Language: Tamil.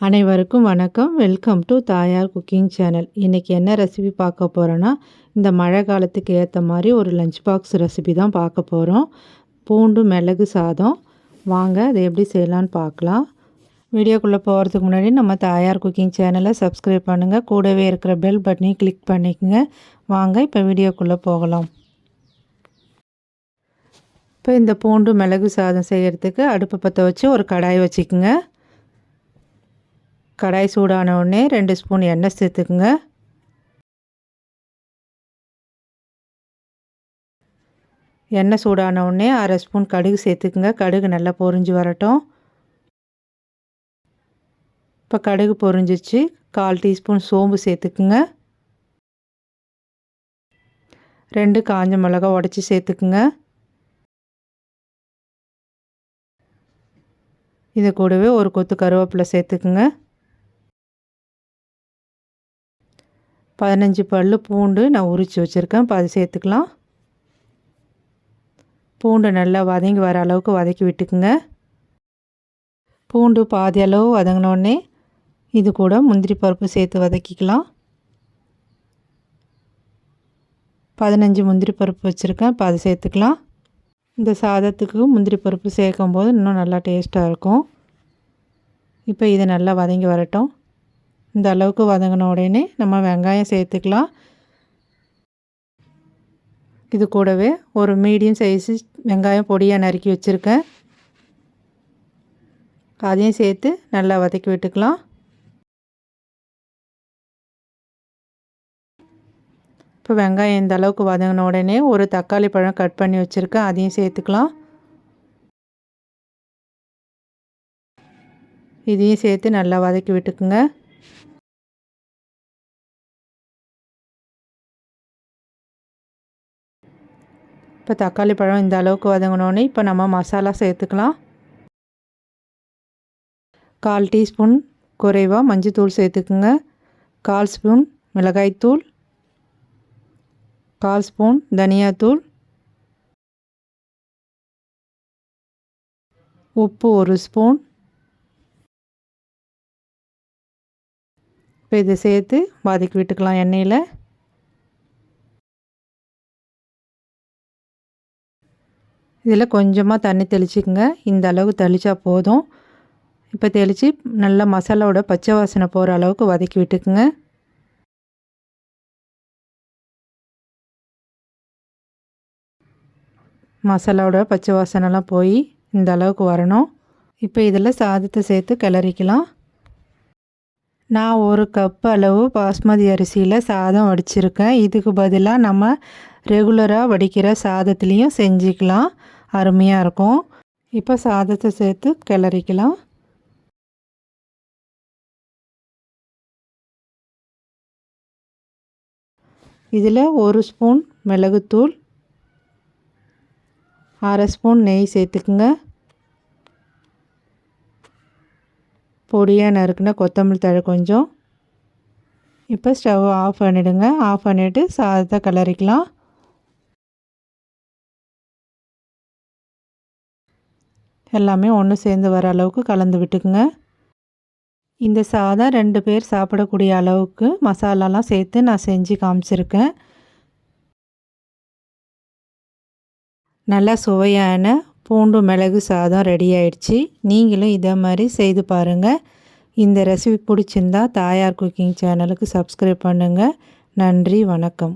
அனைவருக்கும் வணக்கம். Welcome to Thayar cooking channel. இன்றைக்கி என்ன ரெசிபி பார்க்க போகிறோன்னா இந்த மழை காலத்துக்கு ஏற்ற மாதிரி ஒரு லஞ்ச் பாக்ஸ் ரெசிபி தான் பார்க்க போகிறோம் பூண்டு மிளகு சாதம். வாங்க அதை எப்படி செய்யலான்னு பார்க்கலாம். வீடியோக்குள்ளே போகிறதுக்கு முன்னாடி நம்ம தாயார் குக்கிங் சேனலை சப்ஸ்கிரைப் பண்ணுங்கள் கூடவே இருக்கிற பெல் பட்டனையும் கிளிக் பண்ணிக்கோங்க. வாங்க இப்போ வீடியோக்குள்ளே போகலாம். இப்போ இந்த பூண்டு மிளகு சாதம் செய்கிறதுக்கு அடுப்பு பற்ற வச்சு ஒரு கடாய் வச்சுக்கோங்க. கடாய் சூடான உடனே ரெண்டு ஸ்பூன் எண்ணெய் சேர்த்துக்குங்க. எண்ணெய் சூடான உடனே அரை ஸ்பூன் கடுகு சேர்த்துக்குங்க. கடுகு நல்லா பொரிஞ்சு வரட்டும். இப்போ கடுகு பொரிஞ்சிச்சு. கால் டீஸ்பூன் சோம்பு சேர்த்துக்குங்க. ரெண்டு காஞ்ச மிளகா உடச்சி சேர்த்துக்குங்க. இது கூடவே ஒரு கொத்து கருவேப்பிலை சேர்த்துக்குங்க. பதினஞ்சு பல் பூண்டு நான் உரித்து வச்சுருக்கேன். இப்போ அது சேர்த்துக்கலாம். பூண்டு நல்லா வதங்கி வர அளவுக்கு வதக்கி விட்டுக்குங்க. பூண்டு பாதி அளவு வதங்கினோடனே இது கூட முந்திரி பருப்பு சேர்த்து வதக்கிக்கலாம். பதினஞ்சு முந்திரி பருப்பு வச்சுருக்கேன். இப்போ அதை சேர்த்துக்கலாம். இந்த சாதத்துக்கு முந்திரி பருப்பு சேர்க்கும் போது இன்னும் நல்லா டேஸ்ட்டாக இருக்கும். இப்போ இதை நல்லா வதங்கி வரட்டும். இந்த அளவுக்கு வதங்கின உடனே நம்ம வெங்காயம் சேர்த்துக்கலாம். இது கூடவே ஒரு மீடியம் சைஸு வெங்காயம் பொடியாக நறுக்கி வச்சுருக்கேன். அதையும் சேர்த்து நல்லா வதக்கி விட்டுக்கலாம். இப்போ வெங்காயம் இந்த அளவுக்கு வதங்கின உடனே ஒரு தக்காளி பழம் கட் பண்ணி வச்சுருக்கேன். அதையும் சேர்த்துக்கலாம். இதையும் சேர்த்து நல்லா வதக்கி விட்டுக்குங்க. இப்போ தக்காளி பழம் இந்த அளவுக்கு வதங்கினோடனே இப்போ நம்ம மசாலா சேர்த்துக்கலாம். கால் டீஸ்பூன் குறைவாக மஞ்சத்தூள் சேர்த்துக்குங்க. கால் ஸ்பூன் மிளகாய்த்தூள். கால் ஸ்பூன் தனியாத்தூள். உப்பு ஒரு ஸ்பூன். இப்போ இதை சேர்த்து வதக்கி விட்டுக்கலாம் எண்ணெயில். இதில் கொஞ்சமாக தண்ணி தெளிச்சிக்கங்க. இந்த அளவு தெளித்தா போதும். இப்போ தெளித்து நல்லா மசாலாவோட பச்சை வாசனை போகிற அளவுக்கு வதக்கி விட்டுக்குங்க. மசாலாவோட பச்சை வாசனைலாம் போய் இந்த அளவுக்கு வரணும். இப்போ இதில் சாதத்தை சேர்த்து கிளறிக்கலாம். நான் ஒரு கப் அளவு பாஸ்மதி அரிசியில் சாதம் வடிச்சிருக்கேன். இதுக்கு பதிலாக நம்ம ரெகுலராக வடிக்கிற சாதத்துலேயும் செஞ்சுக்கலாம். அருமையாக இருக்கும். இப்போ சாதத்தை சேர்த்து கிளறிக்கலாம். இதில் ஒரு ஸ்பூன் மிளகுத்தூள் அரை ஸ்பூன் நெய் சேர்த்துக்குங்க. பொடியாக நறுக்குன கொத்தமல்லி தழை கொஞ்சம். இப்போ ஸ்டவ் ஆஃப் பண்ணிவிடுங்க ஆஃப் பண்ணிவிட்டு சாதத்தை கிளறிக்கலாம். எல்லாமே ஒன்று சேர்ந்து வர அளவுக்கு கலந்து விட்டுக்குங்க. இந்த சாதம் ரெண்டு பேர் சாப்பிடக்கூடிய அளவுக்கு மசாலாலாம் சேர்த்து நான் செஞ்சு காமிச்சிருக்கேன். நல்லா சுவையான பூண்டு மிளகு சாதம் ரெடி ஆயிடுச்சு. நீங்களும் இதே மாதிரி செய்து பாருங்கள் இந்த ரெசிபி பிடிச்சிருந்தா தாயார் குக்கிங் சேனலுக்கு சப்ஸ்கிரைப் பண்ணுங்கள் நன்றி வணக்கம்.